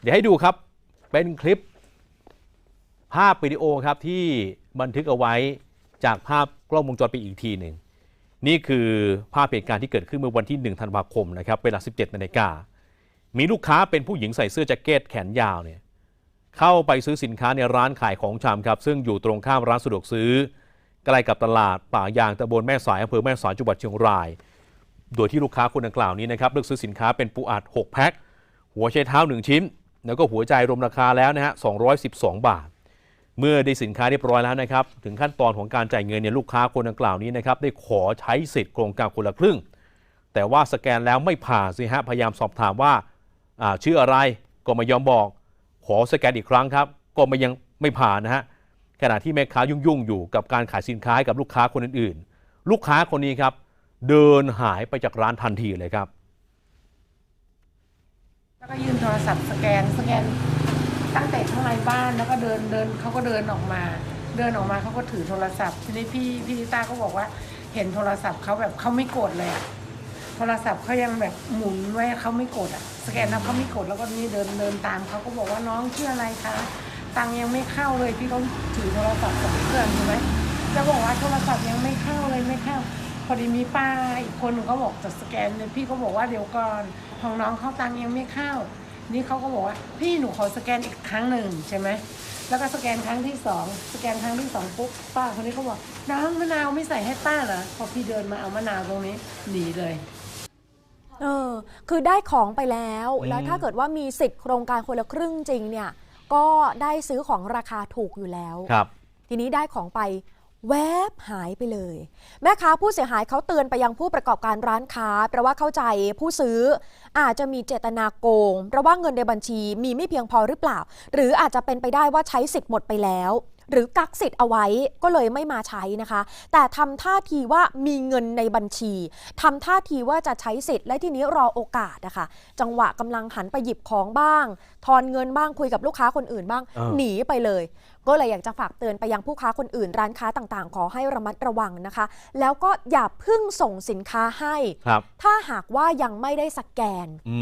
เดี๋ยวให้ดูครับเป็นคลิป ภาพวิดีโอครับที่บันทึกเอาไว้จากภาพกล้องวงจรปิดอีกทีหนึ่งนี่คือภาพเหตุการณ์ที่เกิดขึ้นเมื่อวันที่ 1 ธันวาคมนะครับเวลา 17นาฬิกามีลูกค้าเป็นผู้หญิงใส่เสื้อแจ็คเก็ตแขนยาวเนี่ยเข้าไปซื้อสินค้าในร้านขายของชำครับซึ่งอยู่ตรงข้ามร้านสะดวกซื้อใกล้กับตลาดป่ายางตำบลแม่สายอำเภอแม่สายจังหวัดเชียงราย โดยที่ลูกค้าคนดังกล่าวนี้นะครับเลือกซื้อสินค้าเป็นปูอัด 6 แพ็คหัวไชเท้า 1 ชิ้น แล้วก็หัวใจรวมราคาแล้วนะฮะ212 บาท เมื่อได้สินค้าเรียบร้อยแล้วนะครับ ถึงขั้นตอนของการจ่ายเงินเนี่ยลูกค้าคนดังกล่าวนี้นะครับได้ขอใช้สิทธิ์โครงการคนละครึ่ง แต่ว่าสแกนแล้วไม่ผ่านสิฮะพยายามสอบถามว่าชื่ออะไรก็ไม่ยอมบอก ขอสแกนอีกครั้งครับ ก็ไม่ยังไม่ผ่านนะฮะขณะที่แม่ค้ายุ่งๆอยู่กับการขายสินค้าให้กับลูกค้าคนอื่นๆ ลูกค้าคนนี้ครับเดินหายไปจากร้านทันทีเลยครับ ก็ยื่นโทรศัพท์สแกนสแกนตั้งแต่ข้างในบ้านแล้วก็เดินเดินเขาก็เดินออกมา เดินออกมาเขาก็ถือโทรศัพท์ทีนี้พี่พี่ลิต้าก็บอกว่า เห็นโทรศัพท์เขาแบบเขาไม่โกดเลยอะโทรศัพท์เขายังแบบหมุนไว้เขาไม่กดอะสแกนแล้วเขาไม่กดแล้วก็นี่เดินเดินตามเขาก็บอกว่าน้องชื่ออะไรคะตังค์ยังไม่เข้าเลยพี่เขาถือโทรศัพท์สองเครื่องใช่ไหมจะบอกว่าโทรศัพท์ยังไม่เข้าเลยไม่เข้า พอดีมีป้าอีกคนหนึงเขาบอกจะสแกนเลยพี่ก็บอกว่าเดี๋ยวก่อน ของน้องเขาตังค์ยังไม่เข้า นี่เขาก็บอกว่า พี่หนูขอสแกนอีกครั้งหนึ่งใช่ไหมแล้วก็สแกนครั้งที่สองสแกนครั้งที่สองปุ๊บป้าคนนี้เขาบอกน้ำมะนาวไม่ใส่ให้ป้าเหรอพอพี่เดินมาเอามะนาวตรงนี้หนีเลยเออคือได้ของไปแล้วอืมแล้วถ้าเกิดว่ามีสิทธิ์โครงการคนละครึ่งจริงเนี่ย ก็ได้ซื้อของราคาถูกอยู่แล้ว ครับ ทีนี้ได้ของไป แวบหายไปเลย แม่ค้าผู้เสียหายเขาเตือนไปยังผู้ประกอบการร้านค้า เพราะว่าเข้าใจผู้ซื้อ อาจจะมีเจตนาโกงเพราะว่าเงินในบัญชีมีไม่เพียงพอหรือเปล่า หรืออาจจะเป็นไปได้ว่าใช้สิทธิ์หมดไปแล้ว หรือกักสิทธิ์เอาไว้ก็เลยไม่มาใช้นะคะ แต่ทำท่าทีว่ามีเงินในบัญชีทำท่าทีว่าจะใช้สิทธิ์และทีนี้รอโอกาสนะคะจังหวะกำลังหันไปหยิบของบ้าง ทอนเงินบ้างคุยกับลูกค้าคนอื่นบ้างเออหนีไปเลย ก็เลยอยากจะฝากเตือนไปยังผู้ค้าคนอื่น ร้านค้าต่างๆ ขอให้ระมัดระวังนะคะ แล้วก็อย่าเพึ่งส่งสินค้าให้ครับถ้าหากว่ายังไม่ได้สแกน